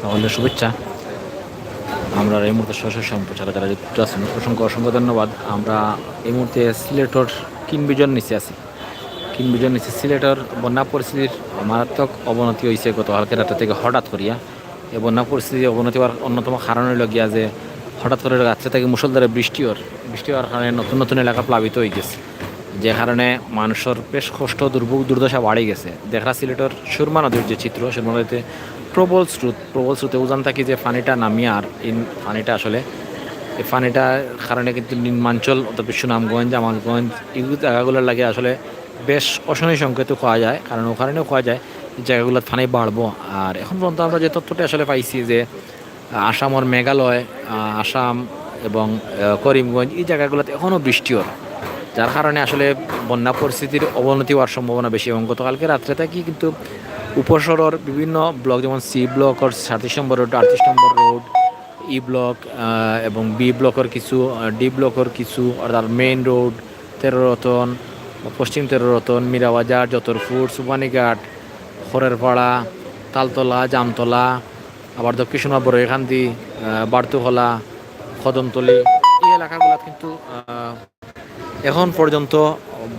সকলের শুভেচ্ছা। আমরা এই মুহূর্তে সরাসরি সম্প্রচার যারা যুক্ত আছেন, অসংখ্য অসংখ্য ধন্যবাদ। আমরা এই মুহূর্তে সিলেটর কিনবিজন নিচে আছি। কিনবিজন নিচে সিলেটর বন্যা পরিস্থিতির মারাত্মক অবনতি হয়েছে গতকালকে রাতে থেকে হঠাৎ করিয়া। এই বন্যা পরিস্থিতির অবনতি হওয়ার অন্যতম কারণ হইল গিয়া যে হঠাৎ করে রাত্রে থেকে মুসলধারে বৃষ্টি হওয়ার বৃষ্টি হওয়ার কারণে নতুন নতুন এলাকা প্লাবিত হয়ে গেছে। যে কারণে মানুষের বেশ কষ্ট, দুর্ভোগ, দুর্দশা বাড়ে গেছে। দেখা সিলেটর সুরমা নদীর যে চিত্র, সুরমা নদীতে প্রবল স্রোত, প্রবল স্রোতে উজান থাকি যে পানিটা নামিয়ে আর এই পানিটা আসলে, এই পানিটার কারণে কিন্তু নিম্নাঞ্চল অথবা সুনামগঞ্জ জামালগঞ্জ এই জায়গাগুলোর লাগে আসলে বেশ অশনি সংকেত খাওয়া যায়, কারণ ওখানেও খোয়া যায় এই জায়গাগুলোর পানি বাড়বো। আর এখন পর্যন্ত আমরা যে তথ্যটা আসলে পাইছি যে আসামর মেঘালয়, আসাম এবং করিমগঞ্জ, এই জায়গাগুলোতে এখনও বৃষ্টি হয়। যার কারণে আসলে বন্যা পরিস্থিতির অবনতি হওয়ার সম্ভাবনা বেশি এবং গতকালকে রাত্রে থেকে কিন্তু উপসরর বিভিন্ন ব্লক, যেমন সি ব্লক আর সাতত্রিশ নম্বর রোড, আটত্রিশ নম্বর রোড, ই ব্লক এবং বি ব্লকের কিছু ডি ব্লকের কিছু অর্থাৎ মেইন রোড, তেরো রতন, পশ্চিম তেরো রতন, মীরাবাজার, যতরপুর, সুবানীঘাট, খরেরপাড়া, তালতলা, জামতলা, আবার দক্ষিণ বড় এখান্তি বাড়তুখলা কদমতলি, এই এলাকাগুলো কিন্তু এখন পর্যন্ত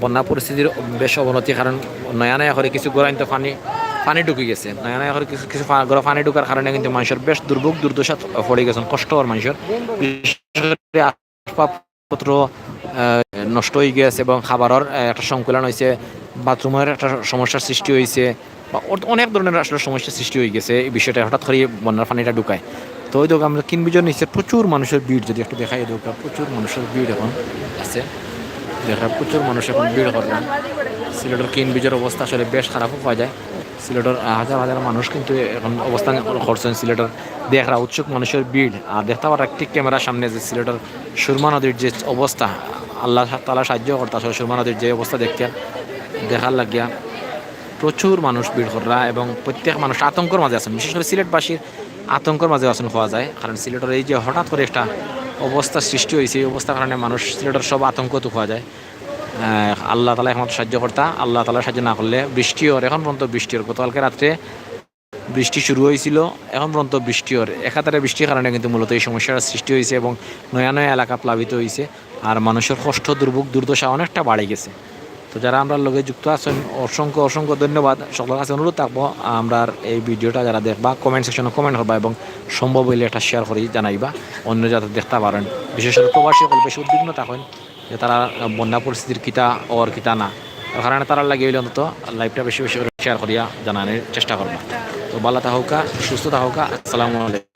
বন্যা পরিস্থিতির বেশ অবনতি, কারণ নয়া নয়া করে কিছু গোড়াইন্ত পানি পানি ঢুকে গেছে। কিছু কিছু পানি ঢুকার কারণে কিন্তু মানুষের বেশ দুর্ভোগ, দুর্দশা পড়ে গেছেন কষ্ট হওয়ার মানুষের আসবাবপত্র নষ্ট হয়ে গেছে এবং খাবারের একটা সংকুলন হয়েছে, বাথরুমের একটা সমস্যার সৃষ্টি হয়েছে, বা অনেক ধরনের আসলে সমস্যার সৃষ্টি হয়ে গেছে, এই বিষয়টা হঠাৎ করে বন্যার পানিটা ঢুকায়। তো ওই দেখো আমরা কিনবিজন নিচে প্রচুর মানুষের ভিড়, যদি একটু দেখাই দেখো প্রচুর মানুষের ভিড় এখন আছে। দেখা, প্রচুর মানুষ এখন ভিড় করবেন সিলেটের কিন বীজের অবস্থা আসলে বেশ খারাপও পাওয়া যায়। সিলেটের হাজার হাজার মানুষ কিন্তু এখন অবস্থান করছেন সিলেটের। দেখরা উৎসুক মানুষের ভিড়। আর দেখতে পারা একটি ক্যামেরার সামনে যে সিলেটের সুরমা নদীর যে অবস্থা, আল্লাহ তালা সাহায্য করতে আসলে সুরমা নদীর যে অবস্থা দেখতে দেখার লাগিয়া প্রচুর মানুষ ভিড় করা এবং প্রত্যেক মানুষ আতঙ্কর মাঝে আছেন। বিশেষ করে সিলেটবাসীর আতঙ্কর মাঝে আছেন হওয়া যায়। কারণ সিলেটের এই যে হঠাৎ করে একটা অবস্থা সৃষ্টি হয়েছে, এই অবস্থার কারণে মানুষ সিলেটের সব আতঙ্ক তো হওয়া যায়। আল্লাহ তালা একমাত্র সাহায্য কর্তা। আল্লাহ তালা সাহায্য না করলে বৃষ্টি ওর এখন পর্যন্ত বৃষ্টি ওর গতকালকে রাত্রে বৃষ্টি শুরু হয়েছিল, এখন পর্যন্ত বৃষ্টি ওর একাধারে বৃষ্টির কারণে কিন্তু মূলত এই সমস্যার সৃষ্টি হয়েছে এবং নয়া নয়া এলাকা প্লাবিত হয়েছে। আর মানুষের কষ্ট, দুর্ভোগ, দুর্দশা অনেকটা বাড়ে গেছে। তো যারা আমরা লগে যুক্ত আছেন, অসংখ্য অসংখ্য ধন্যবাদ। সকলের কাছে অনুরোধ থাকব, আমরা এই ভিডিওটা যারা দেখবা কমেন্ট সেকশনে কমেন্ট করবা এবং সম্ভব হইলে একটা শেয়ার করি, জানাইবা। অন্য যাতে দেখতে পারেন। বিশেষ করে প্রবাসী বেশি উদ্বিগ্ন থাকেন যে তারা বন্যা পরিস্থিতির কিতা ওর কিতা না। কারণে তারা লাগে হইলে অন্তত লাইফটা বেশি বেশি শেয়ার করিয়া জানানোর চেষ্টা করব। তো বালা তাহকা সুস্থ তাহকা আসসালামু আলাইকুম।